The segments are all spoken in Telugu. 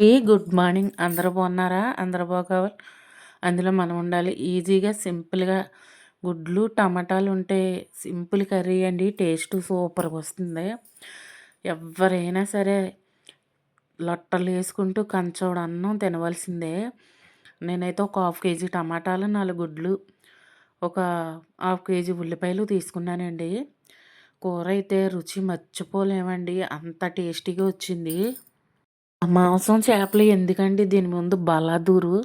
Good morning. అందరూ బాగున్నారా? అందరూ బాగోవాలి అందులో మనం ఉండాలి. ఈజీగా సింపుల్గా గుడ్లు టమాటాలు ఉంటే సింపుల్ కర్రీ అండి. టేస్ట్ సూపర్గా వస్తుంది. ఎవరైనా సరే లొట్టలు వేసుకుంటూ కంచోడు అన్నం తినవలసిందే. నేనైతే ఒక హాఫ్ కేజీ టమాటాలు నాలుగు గుడ్లు ఒక హాఫ్ కేజీ ఉల్లిపాయలు తీసుకున్నానండి. కూర అయితే రుచి మర్చిపోలేమండి. అంత టేస్టీగా వచ్చింది. మాంసం చేపలు ఎందుకండి? దీని ముందు బలాదూరు.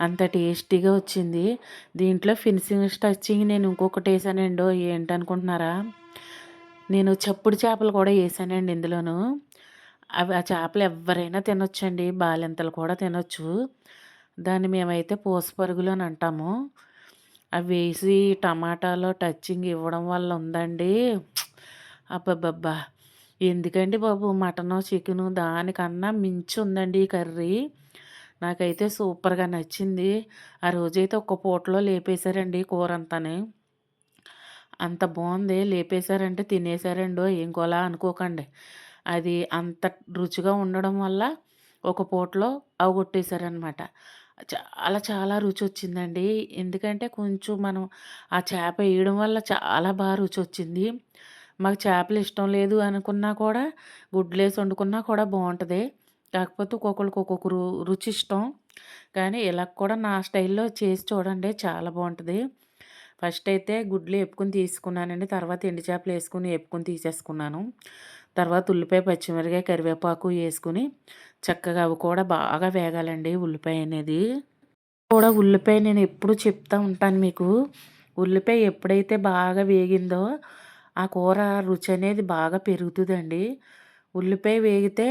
అంత టేస్టీగా వచ్చింది. దీంట్లో ఫినిషింగ్ స్టచ్చింగ్ నేను ఇంకొకటి వేసానండి ఏంటనుకుంటున్నారా? నేను చప్పుడు చేపలు కూడా వేసానండి ఇందులోను. అవి ఆ చేపలు ఎవరైనా తినొచ్చండి. బాలింతలు కూడా తినొచ్చు. దాన్ని మేమైతే పూసపరుగులు అని అంటాము. అవి వేసి టమాటాలో టచ్చింగ్ ఇవ్వడం వల్ల ఉందండి. అబ్బబ్బబ్బా. ఎందుకండి బాబు? మటను చికెను దానికన్నా మించి ఉందండి ఈ కర్రీ. నాకైతే సూపర్గా నచ్చింది. ఆ రోజైతే ఒక్క పూటలో లేపేశారండి కూర అంతానే అంత బాగుంది లేపేశారంటే తినేశారండో ఇంకోలా అనుకోకండి. అది అంత రుచిగా ఉండడం వల్ల ఒక పూటలో అవగొట్టేశారనమాట చాలా చాలా రుచి వచ్చిందండి ఎందుకంటే కొంచెం మనం ఆ చేప వేయడం వల్ల చాలా బాగా రుచి వచ్చింది మాకు చేపలు ఇష్టం లేదు అనుకున్నా కూడా గుడ్లేసి వండుకున్నా కూడా బాగుంటుంది. కాకపోతే ఒక్కొక్కరికి ఒక్కొక్క రుచి ఇష్టం. కానీ ఇలా కూడా నా స్టైల్లో చేసి చూడండి చాలా బాగుంటుంది. ఫస్ట్ అయితే గుడ్లు వేపుకుని తీసుకున్నానండి. తర్వాత ఎండు చేపలు వేసుకుని వేపుకుని తీసేసుకున్నాను. తర్వాత ఉల్లిపాయ పచ్చిమిరకాయ కరివేపాకు వేసుకుని చక్కగా అవి కూడా బాగా వేగాలండి ఉల్లిపాయ అనేది. కూడా ఉల్లిపాయ నేను ఎప్పుడు చెప్తా ఉంటాను మీకు. ఉల్లిపాయ ఎప్పుడైతే బాగా వేగిందో ఆ కూర రుచి అనేది బాగా పెరుగుతుందండి. ఉల్లిపాయ వేగితే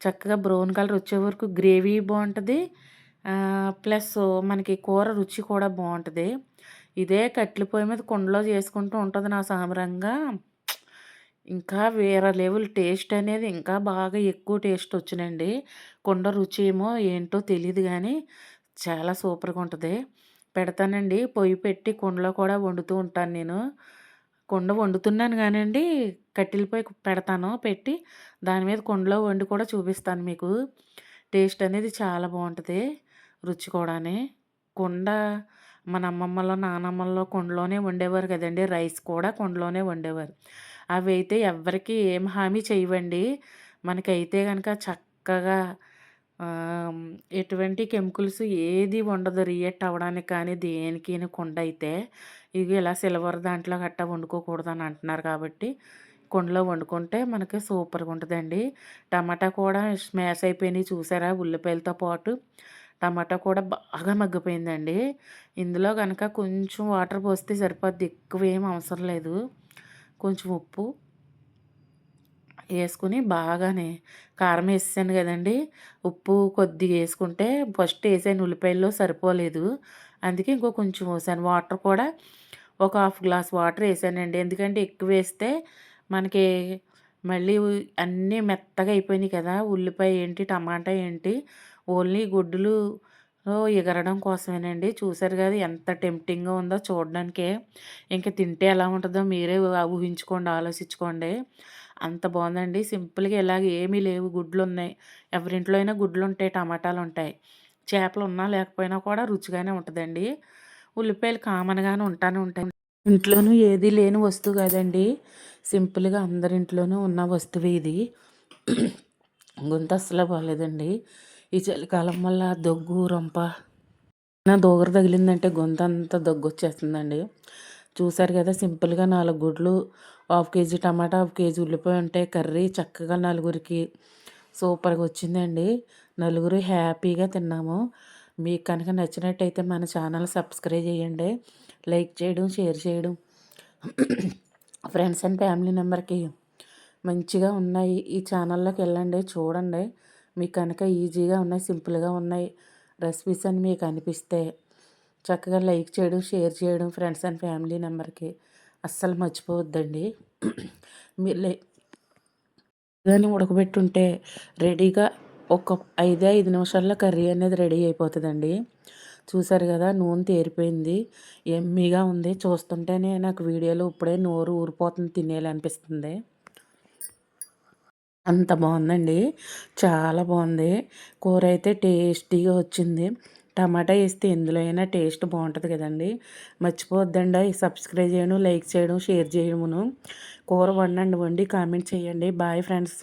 చక్కగా బ్రౌన్ కలర్ వచ్చే వరకు గ్రేవీ బాగుంటుంది ప్లస్ మనకి కూర రుచి కూడా బాగుంటుంది ఇదే కట్టెల పొయ్యి మీద కుండలో చేసుకుంటూ ఉంటుంది నా సామరంగా ఇంకా వేరే లెవెల్ టేస్ట్ అనేది ఇంకా బాగా ఎక్కువ టేస్ట్ వచ్చినండి కుండ రుచి ఏమో ఏంటో తెలియదు కానీ చాలా సూపర్గా ఉంటుంది. పెడతానండి. పొయ్యి పెట్టి కుండలో కూడా వండుతూ ఉంటాను నేను. కుండ వండుతున్నాను కానండి. కట్టెలపై పెడతాను పెట్టి దాని మీద కుండలో వండి కూడా చూపిస్తాను మీకు. టేస్ట్ అనేది చాలా బాగుంటుంది రుచి కూడానే కుండ మన అమ్మమ్మలో నానమ్మల్లో కుండలోనే వండేవారు కదండి. రైస్ కూడా కుండలోనే వండేవారు. అవి అయితే ఎవరికి ఏం హామీ చేయవండి మనకైతే కనుక చక్కగా ఎటువంటి కెమికల్స్ ఏది ఉండదు రియాక్ట్ అవ్వడానికి కానీ దేనికి కుండ అయితే ఇవి ఇలా సిల్వర్ దాంట్లో గట్టా వండుకోకూడదు అని అంటున్నారు కాబట్టి కుండలో వండుకుంటే మనకి సూపర్గా ఉంటుందండి. టమాటా కూడా స్మాష్ అయిపోయినాయి చూసారా? ఉల్లిపాయలతో పాటు టమాటా కూడా బాగా మగ్గిపోయిందండి. ఇందులో కనుక కొంచెం వాటర్ పోస్తే సరిపోద్ది ఎక్కువ ఏం అవసరం లేదు. కొంచెం ఉప్పు వేసుకుని బాగానే కారం వేసాను కదండి. ఉప్పు కొద్దిగా వేసుకుంటే ఫస్ట్ వేసాను ఉల్లిపాయల్లో సరిపోలేదు. అందుకే ఇంకో కొంచెం వేసాను. వాటర్ కూడా ఒక హాఫ్ గ్లాస్ వాటర్ వేసానండి. ఎందుకంటే ఎక్కువ వేస్తే మనకి మళ్ళీ అన్నీ మెత్తగా అయిపోయినాయి కదా. ఉల్లిపాయ ఏంటి టమాటా ఏంటి ఓన్లీ గుడ్డులు ఎగరడం కోసమేనండి. చూసారు కదా ఎంత టెంప్టింగ్గా ఉందో చూడడానికే. ఇంకా తింటే ఎలా ఉంటుందో మీరే ఊహించుకోండి ఆలోచించుకోండి. అంత బాగుందండి. సింపుల్గా ఇలాగ ఏమీ లేవు. గుడ్లు ఉన్నాయి ఎవరింట్లో అయినా గుడ్లు ఉంటాయి టమాటాలు ఉంటాయి చేపలు ఉన్నా లేకపోయినా కూడా రుచిగానే ఉంటుందండి. ఉల్లిపాయలు కామన్గానే ఉంటానే ఉంటాయి. ఇంట్లోనూ ఏది లేని వస్తువు కదండి. సింపుల్గా అందరింట్లోనూ ఉన్న వస్తువు ఇది. గొంతు అస్సలు బాగాలేదండి ఈ చలికాలం వల్ల దగ్గు రొంప నా దోగర తగిలిందంటే గొంత అంతా దగ్గు వచ్చేస్తుందండి చూసారు కదా సింపుల్గా నాలుగు గుడ్లు half KG tomato half KG ఉల్లిపాయ ఉంటాయి కర్రీ చక్కగా నలుగురికి సూపర్గా వచ్చిందండి. నలుగురు హ్యాపీగా తిన్నాము. మీకు కనుక నచ్చినట్టయితే మన ఛానల్ సబ్స్క్రైబ్ చేయండి. లైక్ చేయడం షేర్ చేయడం. ఫ్రెండ్స్ అండ్ ఫ్యామిలీ మెంబర్కి మంచిగా ఉన్నాయి. ఈ ఛానల్లోకి వెళ్ళండి చూడండి. మీకు కనుక ఈజీగా ఉన్నాయి సింపుల్గా ఉన్నాయి రెసిపీస్ అని మీకు అనిపిస్తే చక్కగా లైక్ చేయడం షేర్ చేయడం ఫ్రెండ్స్ అండ్ ఫ్యామిలీ నెంబర్కి అస్సలు మర్చిపోవద్దండి. మీరు కానీ ఉడకబెట్టుంటే రెడీగా ఒక ఐదే ఐదు నిమిషాల్లో కర్రీ అనేది రెడీ అయిపోతుందండి. చూసారు కదా నూనె తేరిపోయింది. ఎమ్మీగా ఉంది. చూస్తుంటేనే నాకు వీడియోలో ఇప్పుడే నోరు ఊరిపోతుంది తినేయాలనిపిస్తుంది అంత బాగుందండి. చాలా బాగుంది. కూర అయితే టేస్టీగా వచ్చింది. టమాటా వేస్తే ఎందులో అయినా టేస్ట్ బాగుంటుంది కదండి. మర్చిపోవద్దండి. సబ్స్క్రైబ్ చేయడం లైక్ చేయడం షేర్ చేయడమును కూర వండండి వండి కామెంట్ చేయండి. Bye friends.